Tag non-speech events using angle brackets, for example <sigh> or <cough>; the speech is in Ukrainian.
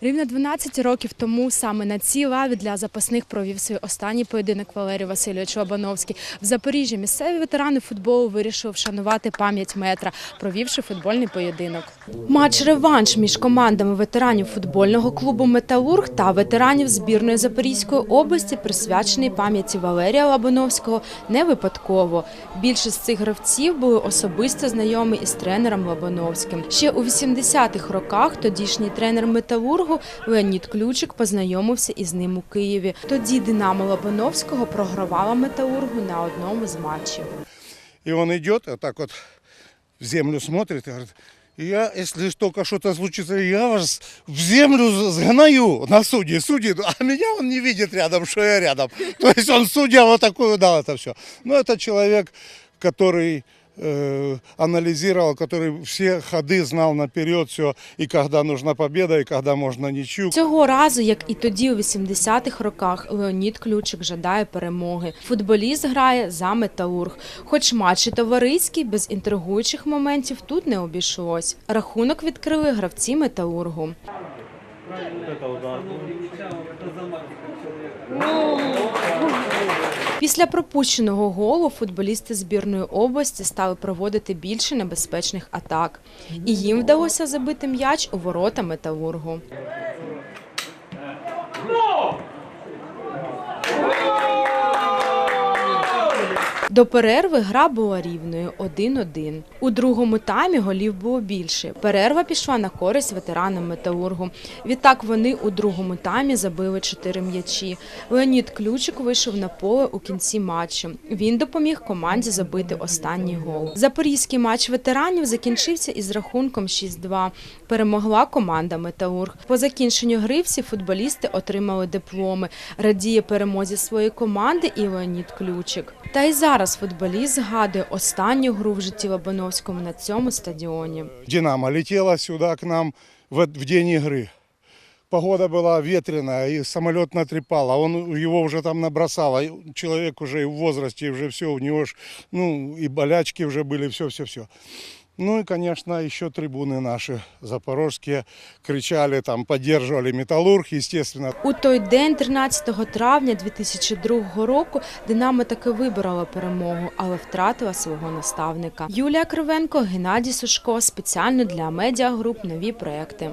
Рівно 12 років тому саме на цій лаві для запасних провів свій останній поєдинок Валерій Васильович Лобановський. В Запоріжжі місцеві ветерани футболу вирішили вшанувати пам'ять метра, провівши футбольний поєдинок. Матч реванш між командами ветеранів футбольного клубу Металург та ветеранів збірної Запорізької області присвячений пам'яті Валерія Лобановського не випадково. Більшість цих гравців були особисто знайомі із тренером Лобановським. Ще у 80-х роках тодішній тренер Металургу Леонід Ключик познайомився із ним у Києві. Тоді Динамо Лобановського програвала Металургу на одному з матчів. И он идет, вот так вот в землю смотрит и говорит, я, если только что-то случится, я вас в землю сгною на судьи, судьи, а меня он не видит рядом, что я рядом. <laughs> То есть он судья вот такой дал это все. Но это человек, который э, анализировал, который все ходы знал наперед все, и когда нужна победа, и когда можно ничью. Цього разу, як і тоді у 80-х роках, Леонід Ключик жадає перемоги. Футболіст грає за металург. Хоч матч і товариський, без інтригуючих моментів тут не обійшлось. Рахунок відкрили гравці металургу. Після пропущеного голу футболісти збірної області стали проводити більше небезпечних атак, і їм вдалося забити м'яч у ворота металургу. До перерви гра була рівною 1-1. У другому таймі голів було більше. Перерва пішла на користь ветеранам металургу. Відтак вони у другому таймі забили чотири м'ячі. Леонід Ключик вийшов на поле у кінці матчу. Він допоміг команді забити останній гол. Запорізький матч ветеранів закінчився із рахунком 6-2. Перемогла команда Металург. По закінченню гри всі футболісти отримали дипломи. Радіє перемозі своєї команди і Леонід Ключик. Та й зараз футболіст згадує останню гру в житті Лобановському на цьому стадіоні. Динамо летела сюда к нам в, в день игры. Погода была ветреная, и самолет натрепал, а он его уже там набросало. И Человек уже и в возрасте, и уже все, у него ж, ну, и болячки уже были, все-все-все. Ну и, конечно, еще трибуны наши запорожские кричали, там, поддерживали металлург, естественно. У той день, 13 травня 2002 року, Динамо таки виборола перемогу, але втратила свого наставника. Юлія Кривенко, Геннадій Сушко спеціально для медіагруп нові проекти.